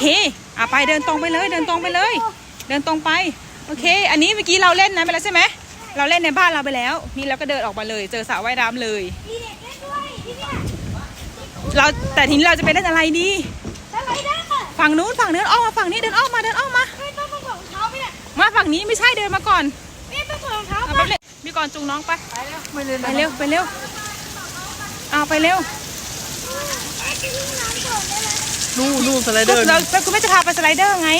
เคอะไปเดินตรงไปเลยเดินตรงไปเลย เดินตรงไป โอเค อันนี้เมื่อกี้เราเล่นนะไปแล้วใช่ไหมเราเล่นในบ้านเราไปแล้ว นี่เราก็เดินออกมาเลย เจอสระว่ายน้ำเลย มีเด็กเล่นด้วยที่เนี่ยเราแต่ทีนี้เราจะไปเล่นอะไรดีสไลเดอร์ค่ะฝั่งนู้นฝั่งเดินอ้อมมาฝั่งนี้เดินอ้อมมาเดินอ้อมมาไม่ต้องมาถอดรองเท้าไปเนี่ยมาฝั่งนี้ไม่ใช่เดินมาก่อนไม่ต้องถอดรองเท้าเอาไปแป๊บนึงมีก่อนจูงน้องไปไม่เล่นไปเร็วไปเร็วเอาไปเร็วไอ้ที่นี่น้ำก่อนได้ไหม นู่นนู่นสไลเดก็อร์เราแล้วคุณแม่จะพาไปสไลเดอร์ไง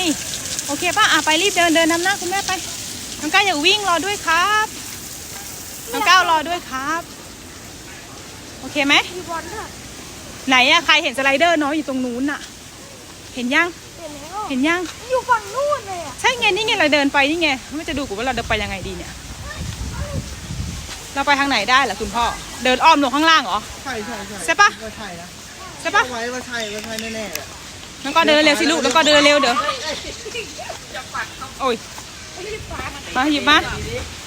โอเคป่ะอะไปรีบเดินเดินนำหน้าคุณแม่ไปน้องก้าวอย่าวิ่งรอด้วยครับน้องก้าวรอด้วยครับ โอเคไหมมีบอลด้วยไหนอะใครเห็นสไลเดอร์น้อยอยู่ตรงนู้นอะเห็นยังเห็นแล้วเห็นยังอยู่ฝั่งนู่นเลยอะใช่ไงนี่ไงเราเดินไปนี่ไงไม่จะดูกูว่าเราเดินไปยังไงดีเนี่ย เราไปทางไหนได้ล่ะคุณพ่อเดินอ้อมลงข้างล่างเหรอใช่ใช่ใช่ใช่ปะว่าใช่นะ ใช่ปะไว้ว่าใช่ว่าใช่แน่ๆแหละน้องก็เดินเร็วสิลูกน้องก็เดินเร็วเดี๋ยวโอ้ยมาหยิบมา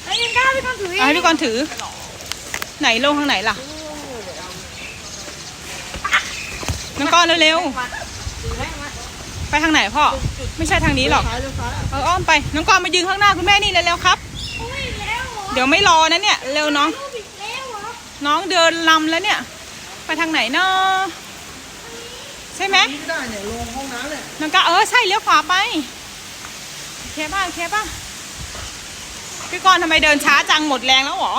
ไอ้ยังกล้าไปทำถือเอาให้พี่กรณ์ถือ ไหนลงทางไหนล่ะน้องกรณ์เร็วๆไปทางไหนพ่อไม่ใช่ทางนี้หรอกซ้ายเลี้ยวซ้ายเอออ้อมไปน้องกรณ์มายืนข้างหน้าคุณแม่นี่เร็วๆครับโอ้ยแล้วเหรอเดี๋ยวไม่รอนะเนี่ยเร็วน้องลูกอีกแล้วเหรอน้องเดินลำแล้วเนี่ย ไปทางไหนเนาะใช่ไหมนี่ไม่ได้เนี่ยลงห้องน้ำเนี่ยน้องกาเออใช่เลี้ยวขวาไปโอเคป่ะโอเคป่ะพี่กรณ์ทำไมเดินช้าจังหมดแรงแล้วเหรอ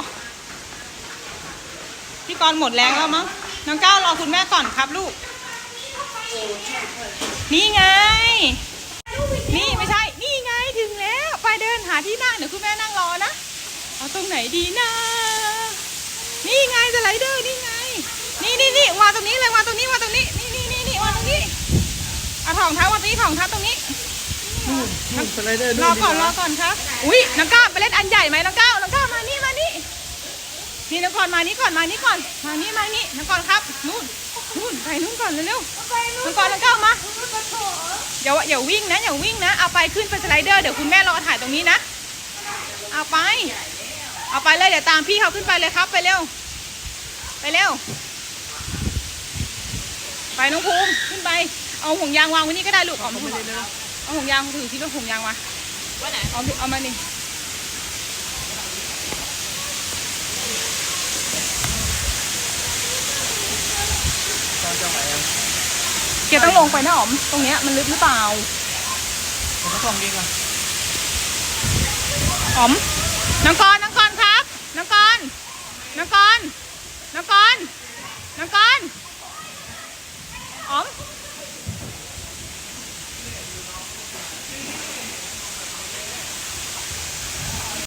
พี่กรณ์หมดแรงแล้วมั้งน้องก้าวรอคุณแม่ก่อนครับลูก นี่ไง นี่ไม่ใช่ นี่ไงถึงแล้ว ไปเดินหาที่นั่งเดี๋ยวคุณแม่นั่งรอนะเอาตรงไหนดีนะ นี่ไงสไลเดอร์นี่ไง นี่นี่นี่วางตรงนี้เลยวางตรงนี้วางตรงนี้นี่นี่ นี่นี่วางตรงนี้เอาถองเท้าวางตรงนี้ถองเท้าตรงนี้นู่นนู่นสไลเดอร์รอก่อนรอก่อนครับอุ้ยน้องก้าวไปเล่นอันใหญ่ไหมน้องก้าวน้องก้าวมานี่มานี่นี่น้องกรณ์มานี่ก่อนมานี่ก่อนมานี่มานี่น้องกรณ์ครับนู่นนู่นไปนู่นก่อนเร็วไปๆนู่น้อนงกรณ์น้องก้าวมานู่นกระโถอย่าอย่าวิ่งนะอย่าวิ่งนะเอาไปขึ้นไปสไลเดอร์เดี๋ยวคุณแม่รอถ่ายตรงนี้นะเอาไป เอาไปเลยเดี๋ยวตามพี่เขาขึ้นไปเลยครับไปเร็ว ไปเร็ว ไปน้องภูมิขึ้นไป เอาห่วงยางวางไว้นี่ก็ได้ลูกเอามาเอาห่วงยางถือที่รถห่วงยางมาเอาเอามานี่ตอนจะไหวอะเกียร์ต้องลงไปนะอ๋อม ตรงเนี้ยมันลึกหรือเปล่าผมก็ส่องเองอะอ๋อมน้องกรณ์น้องกรณ์ครับน้องกรณ์น้องกรณ์น้องกรณ์น้องกรณ์อ๋อ